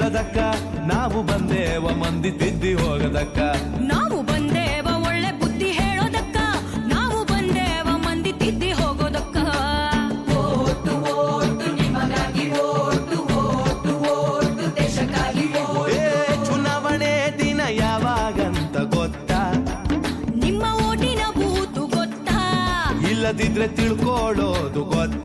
ಹೇಳದಕ್ಕ? ನಾವು ಬಂದೇವ ಮಂದಿ ತಿದ್ದಿ ಹೋಗದಕ್ಕ? ನಾವು ಬಂದೇವ ಒಳ್ಳೆ ಬುದ್ಧಿ ಹೇಳೋದಕ್ಕ? ನಾವು ಬಂದೇವ ಮಂದಿ ತಿದ್ದಿ ಹೋಗೋದಕ್ಕ? ಏ ಚುನಾವಣೆ ದಿನ ಯಾವಾಗಂತ ಗೊತ್ತಾ? ನಿಮ್ಮ ಓಟಿನ ಬೂತು ಗೊತ್ತಾ? ಇಲ್ಲದಿದ್ರೆ ತಿಳ್ಕೊಳ್ಳೋದು ಗೊತ್ತ?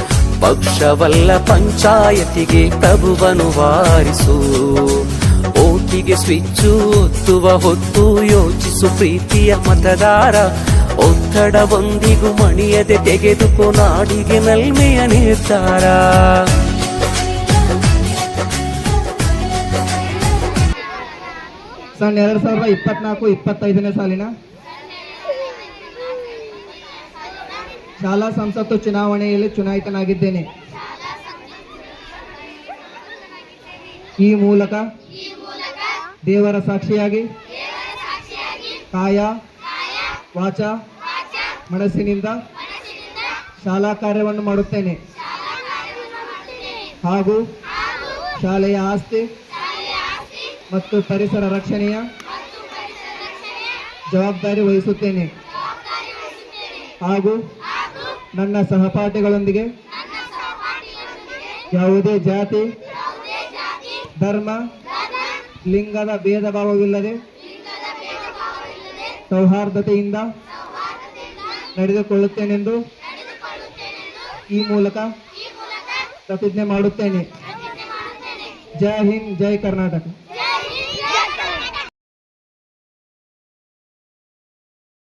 ಪಕ್ಷವಲ್ಲ ಪಂಚಾಯತಿಗೆ ಪ್ರಭುವನು ವಾರಿಸು. ಓಟಿಗೆ ಸ್ವಿಚ್ಚು, ಒತ್ತುವ ಹೊತ್ತು ಯೋಚಿಸು ಪ್ರೀತಿಯ ಮತದಾರ. ಒತ್ತಡವೊಂದಿಗೂ ಮಣಿಯದೆ ತೆಗೆದುಕೊ ನಾಡಿಗೆ ನಲ್ಮೆಯ ನಿರ್ಧಾರ. ಸಣ್ಣ ಎರಡ್ ಸಾವಿರದ ಇಪ್ಪತ್ನಾಲ್ಕು, ಇಪ್ಪತ್ತೈದನೇ ಸಾಲಿನ ಶಾಲಾ ಸಂಸತ್ತು ಚುನಾವಣೆಯಲ್ಲಿ ಚುನಾಯಿತನಾಗಿದ್ದೇನೆ. ಈ ಮೂಲಕ ದೇವರ ಸಾಕ್ಷಿಯಾಗಿ ಕಾಯ, ವಾಚ, ಮನಸ್ಸಿನಿಂದ ಶಾಲಾ ಕಾರ್ಯವನ್ನು ಮಾಡುತ್ತೇನೆ. ಹಾಗೂ ಶಾಲೆಯ ಆಸ್ತಿ ಮತ್ತು ಪರಿಸರ ರಕ್ಷಣೆಯ ಜವಾಬ್ದಾರಿ ವಹಿಸುತ್ತೇನೆ. ಹಾಗೂ ನನ್ನ ಸಹಪಾಠಿಗಳೊಂದಿಗೆ ಯಾವುದೇ ಜಾತಿ ಧರ್ಮ ಲಿಂಗದ ಭೇದ ಭಾವವಿಲ್ಲದೆ ಸೌಹಾರ್ದತೆಯಿಂದ ನಡೆದುಕೊಳ್ಳುತ್ತೇನೆಂದು ಈ ಮೂಲಕ ಪ್ರತಿಜ್ಞೆ ಮಾಡುತ್ತೇನೆ. ಜೈ ಹಿಂದ್ ಜೈ ಕರ್ನಾಟಕ.